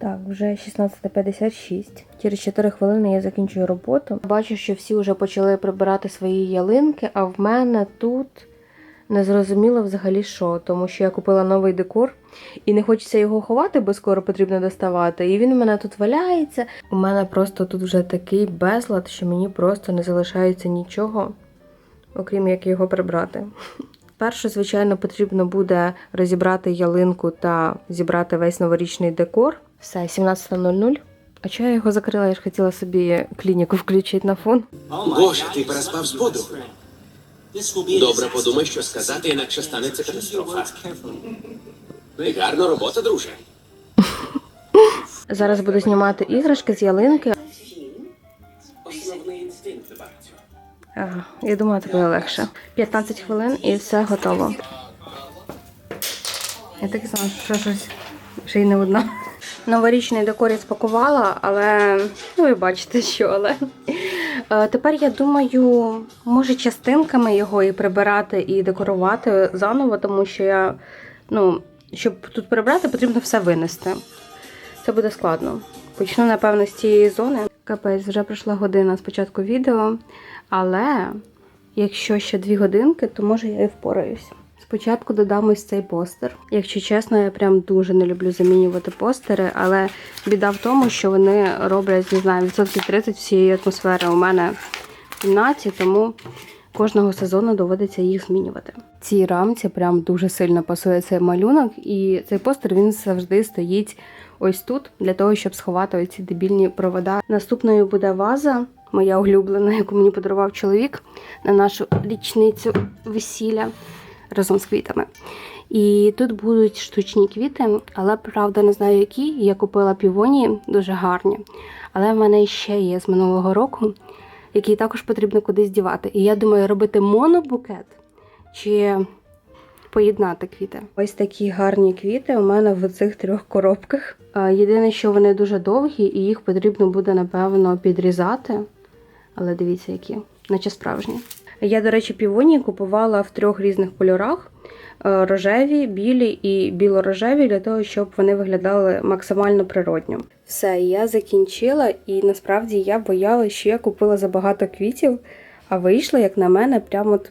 Так, вже 16.56. Через 4 хвилини я закінчую роботу. Бачу, що всі вже почали прибирати свої ялинки, а в мене тут не зрозуміло взагалі що, тому що я купила новий декор і не хочеться його ховати, бо скоро потрібно доставати. І він у мене тут валяється. У мене просто тут вже такий безлад, що мені просто не залишається нічого, окрім як його прибрати. Перше, звичайно, потрібно буде розібрати ялинку та зібрати весь новорічний декор. Все, 17.00. А чого я його закрила? Я ж хотіла собі клініку включити на фон. Боже, ти переспав з подругою. Добре, подумай, що сказати, інакше станеться катастрофа. Гарна робота, друже. Зараз буду знімати іграшки з ялинки. Ага, я думаю, це буде легше. 15 хвилин і все готово. Я так знала, що щось ще й не одна. Новорічний декор я спакувала, але ну ви бачите, що але. Е, Тепер я думаю, може частинками його і прибирати, і декорувати заново, тому що я, ну, щоб тут прибрати, потрібно все винести. Це буде складно. Почну, напевно, з цієї зони. Капець, вже пройшла година з початку відео. Але якщо ще дві годинки, то може я і впораюсь. Спочатку додам ось цей постер. Якщо чесно, я прям дуже не люблю замінювати постери, але біда в тому, що вони роблять, не знаю, відсотків 30 всієї атмосфери у мене в кімнаті, тому кожного сезону доводиться їх змінювати. Цій рамці прям дуже сильно пасує цей малюнок, і цей постер він завжди стоїть ось тут для того, щоб сховати ось ці дебільні провода. Наступною буде ваза, моя улюблена, яку мені подарував чоловік на нашу річницю весілля разом з квітами. І тут будуть штучні квіти, але правда не знаю які. Я купила півонії, дуже гарні. Але в мене ще є з минулого року, які також потрібно кудись дівати. І я думаю, робити монобукет чи поєднати квіти. Ось такі гарні квіти у мене в цих трьох коробках. Єдине, що вони дуже довгі, і їх потрібно буде, напевно, підрізати. Але дивіться, які, наче справжні. Я, до речі, півонії купувала в трьох різних кольорах: е, рожеві, білі і біло-рожеві, для того, щоб вони виглядали максимально природньо. Все, я закінчила, і насправді я боялася, що я купила забагато квітів, а вийшло, як на мене, прямо от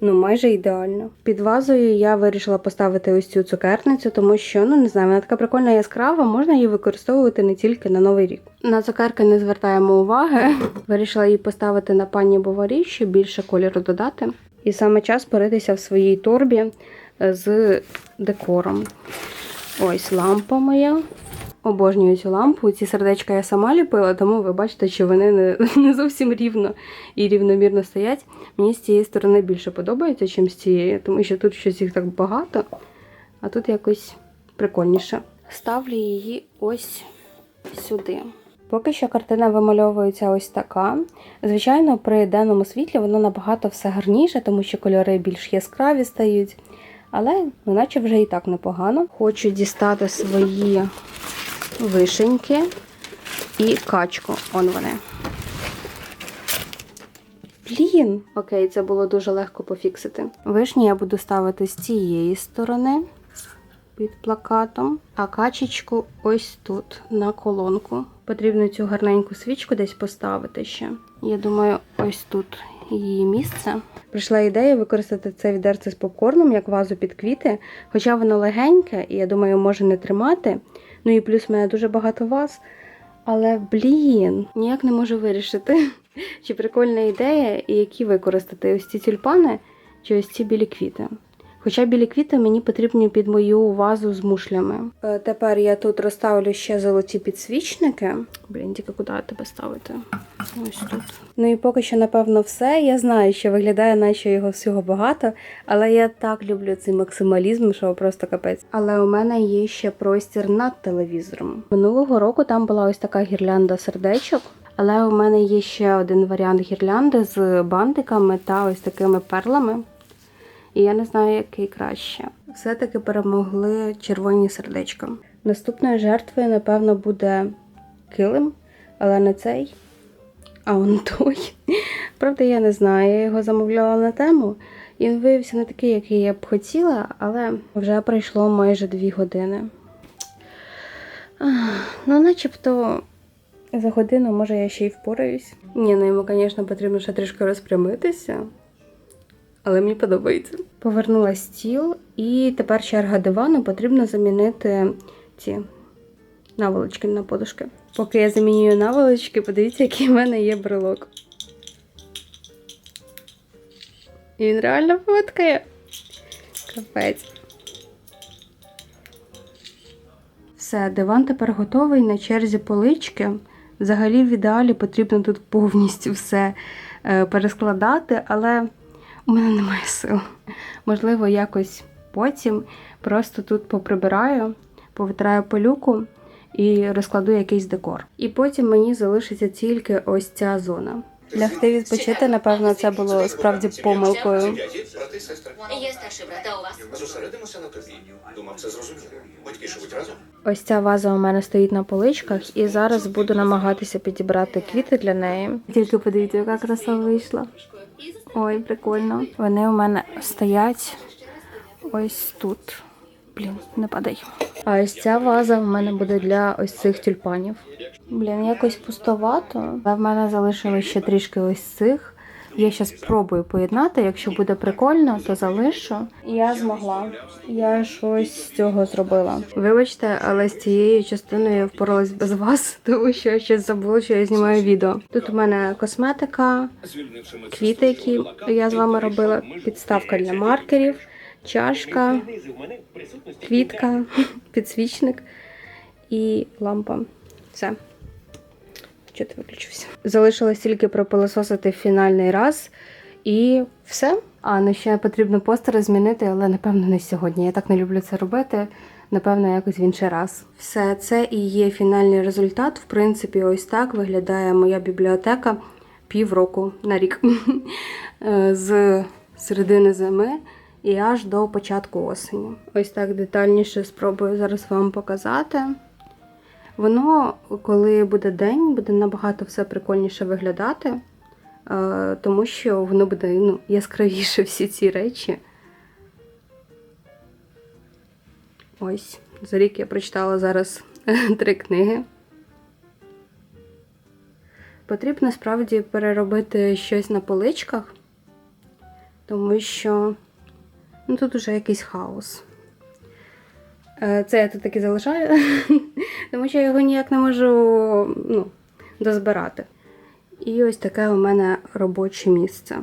Ну, майже ідеально. Під вазою я вирішила поставити ось цю цукерницю, тому що, ну не знаю, вона така прикольна яскрава, можна її використовувати не тільки на Новий рік. На цукерки не звертаємо уваги. Вирішила її поставити на пані Боварі, щоб більше кольору додати. І саме час поритися в своїй торбі з декором. Ось лампа моя. Обожнюю цю лампу. Ці сердечка я сама ліпила, тому ви бачите, що вони не, не зовсім рівно і рівномірно стоять. Мені з цієї сторони більше подобається, ніж з цієї, тому що тут щось їх так багато, а тут якось прикольніше. Ставлю її ось сюди. Поки що картина вимальовується ось така. Звичайно, при денному світлі воно набагато все гарніше, тому що кольори більш яскраві стають. Але ну, наче вже і так непогано. Хочу дістати свої вишеньки і качку. Он вони. Блін! Окей, це було дуже легко пофіксити. Вишні я буду ставити з цієї сторони під плакатом, а качечку ось тут на колонку. Потрібно цю гарненьку свічку десь поставити ще. Я думаю, ось тут її місце. Прийшла ідея використати це відерце з попкорном як вазу під квіти, хоча воно легеньке, і я думаю, може не тримати. Ну і плюс в мене дуже багато вас. Але блін, ніяк не можу вирішити, чи прикольна ідея, і які використати ось ці тюльпани, чи ось ці білі квіти. Хоча білі квіти мені потрібні під мою вазу з мушлями. Е, Тепер я тут розставлю ще золоті підсвічники. Блін, тільки куди тебе ставити? Ось тут. Ну і поки що, напевно, все. Я знаю, що виглядає, наче його всього багато, але я так люблю цей максималізм, що просто капець. Але у мене є ще простір над телевізором. Минулого року там була ось така гірлянда сердечок. Але у мене є ще один варіант гірлянди з бантиками та ось такими перлами. І я не знаю, який краще. Все-таки перемогли червоні сердечка. Наступною жертвою, напевно, буде килим, але не цей, а он той. Правда, я не знаю. Я його замовляла на тему. І він виявився не такий, який я б хотіла, але вже пройшло майже дві години. Ну, начебто, за годину, може, я ще й впораюсь. Ні, ну йому, звісно, потрібно ще трішки розпрямитися. Але мені подобається. Повернула стіл, і тепер черга дивану потрібно замінити ці наволочки на подушки. Поки я замінюю наволочки, подивіться, який в мене є брелок. І він реально фоткає. Капець. Все, диван тепер готовий на черзі полички. Взагалі, в ідеалі потрібно тут повністю все е, перескладати, але у мене немає сил. Можливо, якось потім просто тут поприбираю, повитраю пилюку і розкладу якийсь декор. І потім мені залишиться тільки ось ця зона. Лягти відпочити, напевно, це було справді помилкою. Є старший брат, а у вас? Зосередимося на тобі. Думав, це зрозуміло. Батьки живуть разом. Ось ця ваза у мене стоїть на поличках, і зараз буду намагатися підібрати квіти для неї. Тільки подивіться, яка краса вийшла. Ой, прикольно. Вони у мене стоять ось тут. Блін, не падай. А ось ця ваза в мене буде для ось цих тюльпанів. Блін, якось пустовато. Але в мене залишилось ще трішки ось цих. Я зараз спробую поєднати. Якщо буде прикольно, то залишу. Я змогла. Я щось з цього зробила. Вибачте, але з цією частиною я впоралась без вас, тому що я щось забула, що я знімаю відео. Тут у мене косметика, квіти, які я з вами робила, підставка для маркерів, чашка, квітка, підсвічник і лампа. Все. Що виключився? Залишилось тільки пропилососити фінальний раз і все. А ну ще потрібно постери змінити, але напевно не сьогодні. Я так не люблю це робити. Напевно, якось в інший раз. Все це і є фінальний результат. В принципі, ось так виглядає моя бібліотека півроку на рік з середини зими і аж до початку осені. Ось так детальніше спробую зараз вам показати. Воно, коли буде день, буде набагато все прикольніше виглядати, е, тому що воно буде ну, яскравіше всі ці речі. Ось, за рік я прочитала зараз три книги. Потрібно справді переробити щось на поличках, тому що ну, тут уже якийсь хаос. Е, Це я тут таки залишаю, тому що я його ніяк не можу ну, дозбирати. І ось таке у мене робоче місце.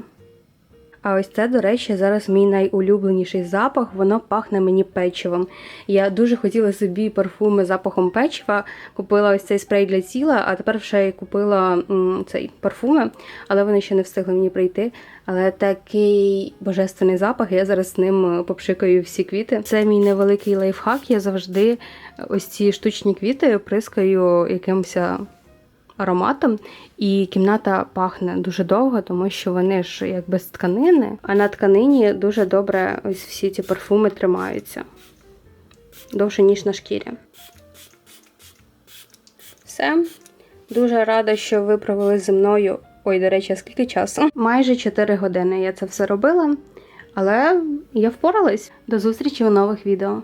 А ось це, до речі, зараз мій найулюбленіший запах, воно пахне мені печивом. Я дуже хотіла собі парфуми з запахом печива. Купила ось цей спрей для тіла, а тепер й купила цей парфуми, але вони ще не встигли мені прийти. Але такий божественний запах, я зараз з ним попшикаю всі квіти. Це мій невеликий лайфхак. Я завжди ось ці штучні квіти прискаю якимось ароматом, і кімната пахне дуже довго, тому що вони ж як без тканини, а на тканині дуже добре ось всі ці парфуми тримаються. Довше, ніж на шкірі. Все. Дуже рада, що ви провели зі мною. Ой, до речі, скільки часу? Майже 4 години я це все робила, але я впоралась. До зустрічі у нових відео.